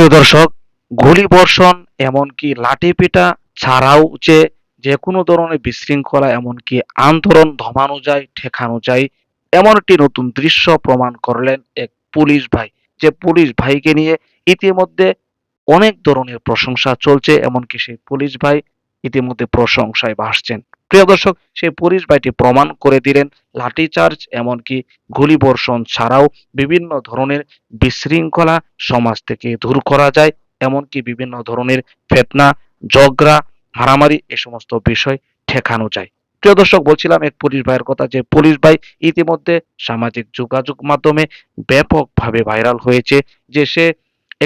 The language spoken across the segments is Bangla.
প্রিয় দর্শক, গুলি বর্ষণ এমনকি লাঠি ছাড়াও যে যে কোনো ধরনের বিশৃঙ্খলা, এমনকি আন্দোলন ধমানো যায় ঠেকানো যায় এমন একটি নতুন দৃশ্য প্রমাণ করলেন এক পুলিশ ভাই। যে পুলিশ ভাইকে নিয়ে ইতিমধ্যে অনেক ধরনের প্রশংসা চলছে, এমনকি সেই পুলিশ ভাই ইতিমধ্যে প্রশংসায় ভাসছেন। প্রিয় দর্শক সেই পুলিশ ভাইটি প্রমাণ করে দিলেন, লাঠিচার্জ এমনকি গুলি বর্ষণ ছাড়াও বিভিন্ন ধরনের বিশৃঙ্খলা সমাজ থেকে দূর করা যায়, এমনকি বিভিন্ন ধরনের ফেতনা জগরা মারামারি এ সমস্ত বিষয় ঠেকানো যায়। প্রিয় দর্শক, বলছিলাম এক পুলিশ ভাইয়ের কথা যে পুলিশ ভাই ইতিমধ্যে সামাজিক যোগাযোগ মাধ্যমে ব্যাপকভাবে ভাইরাল হয়েছে যে সে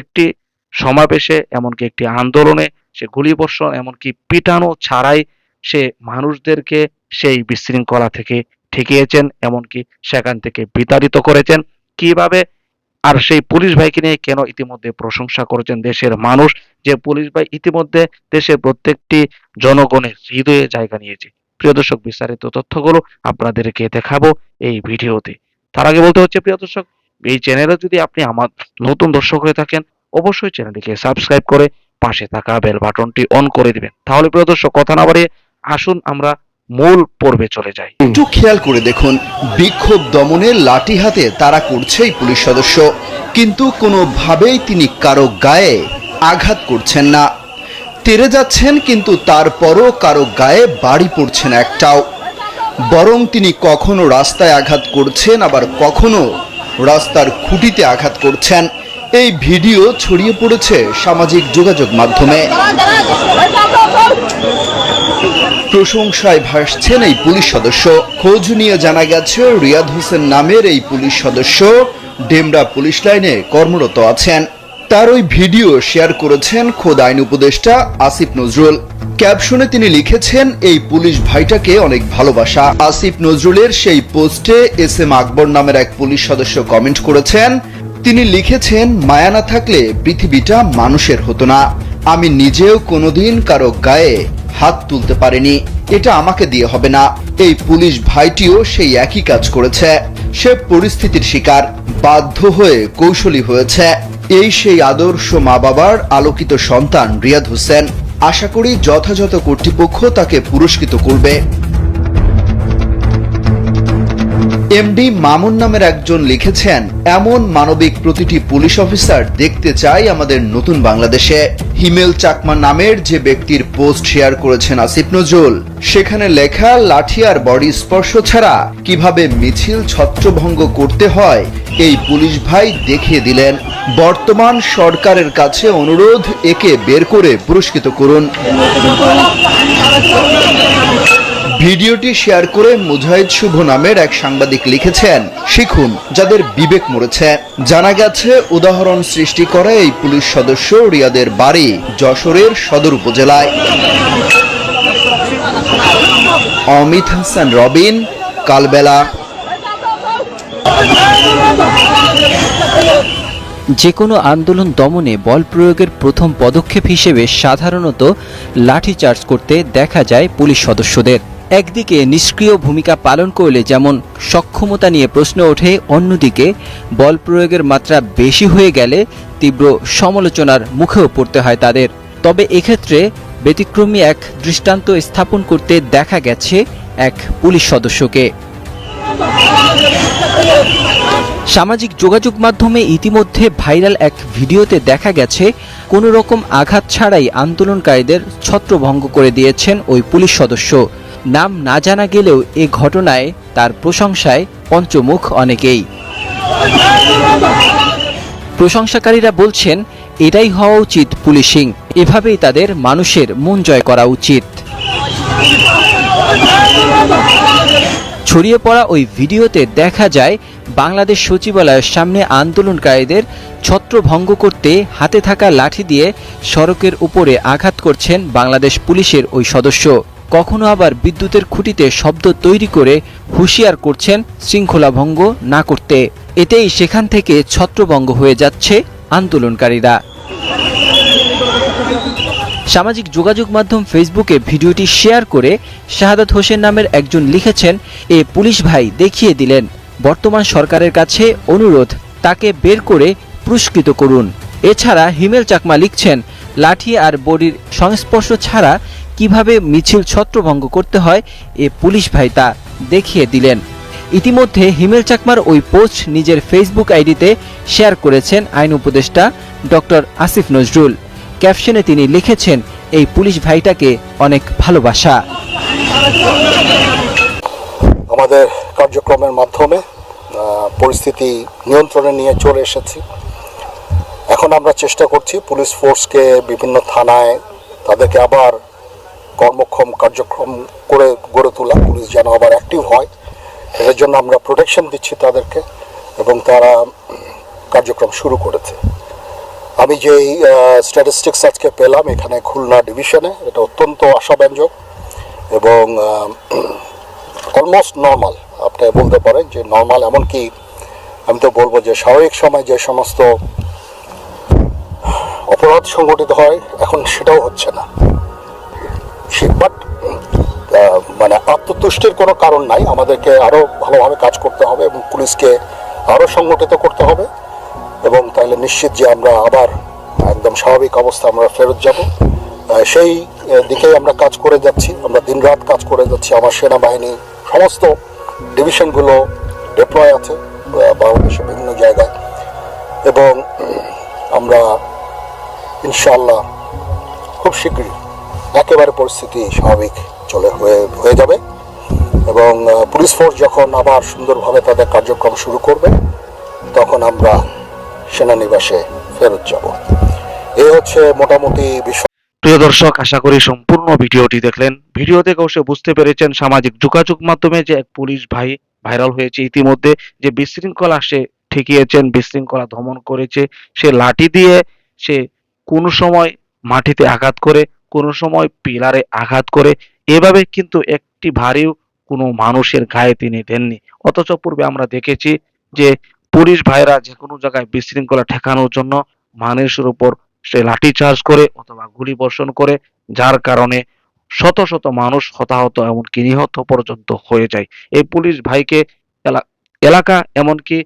একটি সমাবেশে, এমনকি একটি আন্দোলনে সে গুলিবর্ষণ, এমনকি পিটানো ছাড়াই সে মানুষদেরকে সেই বিশৃঙ্খলা থেকে ঠেকিয়েছেন, এমনকি সেখান থেকে বিতাড়িত করেছেন। কীভাবে? আর সেই পুলিশ ভাইকে নিয়ে কেন ইতিমধ্যে প্রশংসা করেছেন দেশের মানুষ? যে পুলিশ ভাই ইতিমধ্যে দেশের প্রত্যেকটি জনগণের হৃদয়ে জায়গা নিয়েছে। প্রিয় দর্শক, বিস্তারিত তথ্যগুলো আপনাদেরকে দেখাবো এই ভিডিওতে। তার আগে বলতে হচ্ছে, প্রিয় দর্শক, এই চ্যানেলে যদি আপনি আমার নতুন দর্শক হয়ে থাকেন, অবশ্যই চ্যানেলটিকে সাবস্ক্রাইব করে পাশে থাকা বেল বাটনটি অন করে দিবেন। তাহলে, প্রিয় দর্শক, কথা না বাড়িয়ে আসুন আমরা মূল পর্বে চলে যাই। একটু খেয়াল করে দেখুন, বিক্ষোভ দমনে লাঠি হাতে তারা করছে এই পুলিশ সদস্য, কিন্তু কোনোভাবেই তিনি কারও গায়ে আঘাত করছেন না। তেরে যাচ্ছেন, কিন্তু তারপরও কারও গায়ে বাড়ি পড়ছে না একটাও। বরং তিনি কখনো রাস্তায় আঘাত করছেন, আবার কখনো রাস্তার খুঁটিতে আঘাত করছেন। এই ভিডিও ছড়িয়ে পড়েছে সামাজিক যোগাযোগ মাধ্যমে। প্রশংসায় ভাসছেন এই পুলিশ সদস্য। খোঁজ নিয়ে জানা গেছে, রিয়াদ হোসেন নামের এই পুলিশ সদস্য ডেমরা পুলিশ লাইনে কর্মরত আছেন। তার ওই ভিডিও শেয়ার করেছেন খোদ আইন উপদেষ্টা আসিফ নজরুল। ক্যাপশনে তিনি লিখেছেন, এই পুলিশ ভাইটাকে অনেক ভালোবাসা। আসিফ নজরুলের সেই পোস্টে এস এম আকবর নামের এক পুলিশ সদস্য কমেন্ট করেছেন। তিনি লিখেছেন, মায়া না থাকলে পৃথিবীটা মানুষের হতো না। আমি নিজেও কোনোদিন কারও গায়ে হাত তুলতে পারিনি। এটা আমাকে দিয়ে হবে না। এই পুলিশ ভাইটিও সেই একই কাজ করেছে। সে পরিস্থিতির শিকার, বাধ্য হয়ে কৌশলী হয়েছে। এই সেই আদর্শ মা বাবার আলোকিত সন্তান রিয়াদ হোসেন। আশা করি যথাযথ কর্তৃপক্ষ তাকে পুরস্কৃত করবে। এমডি মামুন নামের একজন লিখেছেন, এমন মানবিক প্রতিটি পুলিশ অফিসার দেখতে চাই আমাদের নতুন বাংলাদেশে। হিমেল চাকমা নামের যে ব্যক্তির পোস্ট শেয়ার করেছেন আসিফ নজরুল, সেখানে লেখা, লাঠি আর বডি স্পর্শ ছাড়া কীভাবে মিছিল ছত্রভঙ্গ করতে হয়? এই পুলিশ ভাই দেখিয়ে দিলেন, বর্তমান সরকারের কাছে অনুরোধ, একে বের করে পুরস্কৃত করুন। ভিডিওটি শেয়ার করে মুজাহিদ শুভ নামের এক সাংবাদিক লিখেছেন, শিখুন, যাদের বিবেক মরেছে। জানা গেছে, উদাহরণ সৃষ্টি করে এই পুলিশ সদস্য রিয়াদের বাড়ি যশোরের সদর উপজেলায়। অমিত হাসান, রবিন, কালবেলা। যে কোনো আন্দোলন দমনে বল প্রয়োগের প্রথম পদক্ষেপ হিসেবে সাধারণত লাঠিচার্জ করতে দেখা যায় পুলিশ সদস্যদের। একদিকে নিষ্ক্রিয় ভূমিকা পালন করলে যেমন সক্ষমতা নিয়ে প্রশ্ন ওঠে, অন্যদিকে বল প্রয়োগের মাত্রা বেশি হয়ে গেলে তীব্র সমালোচনার মুখেও পড়তে হয় তাদের। তবে এক্ষেত্রে ব্যতিক্রমী এক দৃষ্টান্ত স্থাপন করতে দেখা গেছে এক পুলিশ সদস্যকে। সামাজিক যোগাযোগ মাধ্যমে ইতিমধ্যে ভাইরাল এক ভিডিওতে দেখা গেছে, কোনো রকম আঘাত ছাড়াই আন্দোলনকারীদের ছত্রভঙ্গ করে দিয়েছেন ওই পুলিশ সদস্য। নাম না জানা গেলেও এ ঘটনায় তার প্রশংসায় পঞ্চমুখ অনেকেই। প্রশংসাকারীরা বলছেন, এটাই হওয়া উচিত পুলিশিং। এভাবেই তাদের মানুষের মন জয় করা উচিত। ছড়িয়ে পড়া ওই ভিডিওতে দেখা যায়, বাংলাদেশ সচিবালয়ের সামনে আন্দোলনকারীদের ছত্রভঙ্গ করতে হাতে থাকা লাঠি দিয়ে সড়কের উপরে আঘাত করছেন বাংলাদেশ পুলিশের ওই সদস্য। কখনো আবার বিদ্যুতের খুঁটিতে শব্দ তৈরি করে হুঁশিয়ার করছেন শৃঙ্খলা ভঙ্গ না করতে। এতেই সেখান থেকে ছত্রভঙ্গ হয়ে যাচ্ছে আন্দোলনকারীরা। সামাজিক যোগাযোগ মাধ্যম ফেসবুকে ভিডিওটি শেয়ার করে শাহাদাত হোসেন নামের একজন লিখেছেন, এ পুলিশ ভাই দেখিয়ে দিলেন। বর্তমান সরকারের কাছে অনুরোধ, তাকে বের করে পুরস্কৃত করুন। এছাড়া হিমেল চাকমা লিখছেন, লাঠি আর বডির সংস্পর্শ ছাড়া কীভাবে মিছিল ছত্রভঙ্গ করতে হয়, এ পুলিশ ভাই তা দেখিয়ে দিলেন। ইতিমধ্যে হিমেল চাকমার ওই পোস্ট নিজের ফেসবুক আইডিতে শেয়ার করেছেন আইন উপদেষ্টা ডক্টর আসিফ নজরুল। ক্যাপশনে তিনি লিখেছেন, এই পুলিশ ভাইটাকে অনেক ভালোবাসা। আমাদের কার্যক্রমের মাধ্যমে পরিস্থিতি নিয়ন্ত্রণে নিয়ে চলে এসেছি। এখন আমরা চেষ্টা করছি পুলিশ ফোর্সকে বিভিন্ন থানায় তাদেরকে আবার কর্মক্ষম কার্যক্রম করে গড়ে তোলা, পুলিশ যেন আবার অ্যাক্টিভ হয়। এর জন্য আমরা প্রোটেকশন দিচ্ছি তাদেরকে এবং তারা কার্যক্রম শুরু করেছে। আমি যেই স্ট্যাটিস্টিক্স আজকে পেলাম, এখানে খুলনা ডিভিশনে এটা অত্যন্ত আশাব্যঞ্জক এবং অলমোস্ট নর্মাল আপনি বলতে পারেন যে নর্মাল এমনকি আমি তো বলব যে স্বাভাবিক সময় যে সমস্ত অপরাধ সংগঠিত হয়, এখন সেটাও হচ্ছে না। বাট মানে আত্মতুষ্টির কোনো কারণ নাই। আমাদেরকে আরও ভালোভাবে কাজ করতে হবে এবং পুলিশকে আরও সংগঠিত করতে হবে এবং তাহলে নিশ্চিত যে আমরা আবার একদম স্বাভাবিক অবস্থা আমরা ফেরত যাব। সেই দিকেই আমরা কাজ করে যাচ্ছি। আমরা দিনরাত কাজ করে যাচ্ছি। আমার সেনাবাহিনী সমস্ত ডিভিশনগুলো ডিপ্লয় আছে বাংলাদেশের বিভিন্ন জায়গায়। এবং আমরা ইনশাআল্লাহ খুব শীঘ্রই একেবারে পরিস্থিতি স্বাভাবিক চলে হয়ে হয়ে যাবে এবং পুলিশ ফোর্স যখন আবার সুন্দরভাবে তাদের কার্যক্রম শুরু করবে, তখন আমরা সেনানিবাসে ফেরত যাব। এই হচ্ছে মোটামুটি বিষয়। প্রিয় দর্শক, আশা করি সম্পূর্ণ ভিডিওটি দেখলেন। ভিডিও থেকে অবশ্যই বুঝতে পেরেছেন, সামাজিক যোগাযোগ মাধ্যমে যে এক পুলিশ ভাই ভাইরাল হয়েছে ইতিমধ্যে, যে বিশৃঙ্খলা সে ঠেকিয়েছেন, বিশৃঙ্খলা দমন করেছে, সে লাঠি দিয়ে সে কোনো সময় মাটিতে আঘাত করে কোনো সময় পিলারে আঘাত করে, এভাবে কিন্তু একটি ভারীও কোনো মানুষের গায়ে তিনি দেননি। অথচ পূর্বে আমরা দেখেছি যে পুলিশ ভাইরা যে কোনো জায়গায় বিশৃঙ্খলা ঠেকানোর জন্য মানুষের উপর সে লাঠি চার্জ করে অথবা গুলি বর্ষণ করে, যার কারণে শত শত মানুষ হতাহত এমনকি নিহত পর্যন্ত হয়ে যায়। এই পুলিশ ভাইকে এলা- এলাকা এমনকি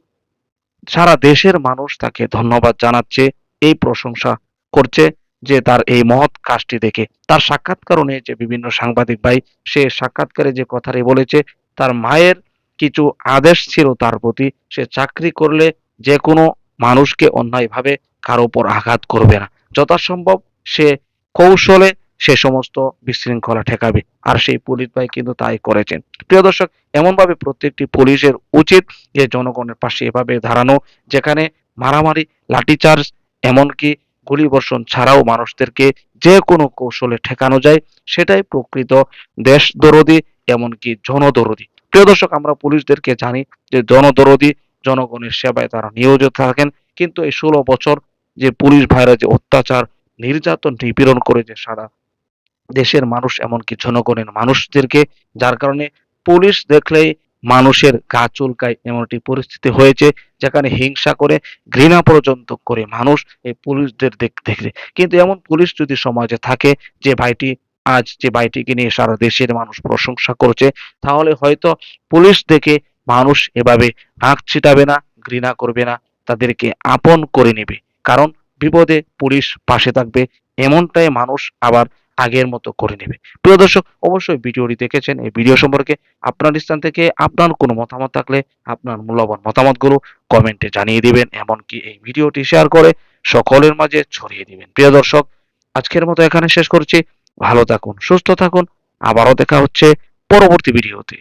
সারা দেশের মানুষ তাকে ধন্যবাদ জানাচ্ছে, এই প্রশংসা করছে। যে তার এই মহৎ কাজটি দেখে। তার সাক্ষাৎকার যে বিভিন্ন সাংবাদিক ভাই, সে সাক্ষাৎকারে যে কথাটি বলেছে, তার মায়ের কিছু আদেশ ছিল তার প্রতি, সে চাকরি করলে যে কোনো মানুষকে অন্যায়ভাবে কারও উপর আঘাত করবে না। যথাসম্ভব সে কৌশলে সে সমস্ত বিশৃঙ্খলা ঠেকাবে, আর সেই পুলিশ ভাই কিন্তু তাই করেছেন। প্রিয় দর্শক, এমনভাবে প্রত্যেকটি পুলিশের উচিত যে জনগণের পাশে এভাবে দাঁড়ানো, যেখানে মারামারি, লাঠিচার্জ, এমনকি গুলিবর্ষণ ছাড়াও মানুষদেরকে যে কোনো কৌশলে ঠেকানো যায়, সেটাই প্রকৃত দেশ দরদি, এমনকি জনদরদি। প্রিয় দর্শক, আমরা পুলিশদেরকে জানি যে জনদরদি, জনগণের সেবায় তারা নিয়োজিত থাকেন, কিন্তু এই ষোলো বছর যে পুলিশ ভাইরা যে অত্যাচার, নির্যাতন, নিপীড়ন করেছে সারা দেশের মানুষ, এমনকি জনগণের মানুষদেরকে, যার কারণে পুলিশ দেখলেই মানুষের গা চুলকায় এমন একটি পরিস্থিতি হয়েছে। যেখানে হিংসা করে, ঘৃণা পর্যন্ত করে মানুষ এই পুলিশদের দেখ- কিন্তু এমন পুলিশ যদি সমাজে থাকে যে ভাইটি আজ যে ভাইটিকে নিয়ে সারা দেশের মানুষ প্রশংসা করছে, তাহলে হয়তো পুলিশ দেখে মানুষ এভাবে নাক ছিটাবে না, ঘৃণা করবে না, তাদেরকে আপন করে নেবে। কারণ বিপদে পুলিশ পাশে থাকবে, এমনটাই মানুষ আবার আগের মতো করে নেবে। প্রিয় দর্শক, অবশ্যই ভিডিওটি দেখেছেন। এই ভিডিও সম্পর্কে আপনার স্থান থেকে আপনার কোনো মতামত থাকলে আপনার মূল্যবান মতামতগুলো কমেন্টে জানিয়ে দিবেন, এমনকি এই ভিডিওটি শেয়ার করে সকলের মাঝে ছড়িয়ে দিবেন। প্রিয় দর্শক, আজকের মতো এখানে শেষ করছি। ভালো থাকুন, সুস্থ থাকুন। আবারও দেখা হচ্ছে পরবর্তী ভিডিওতে।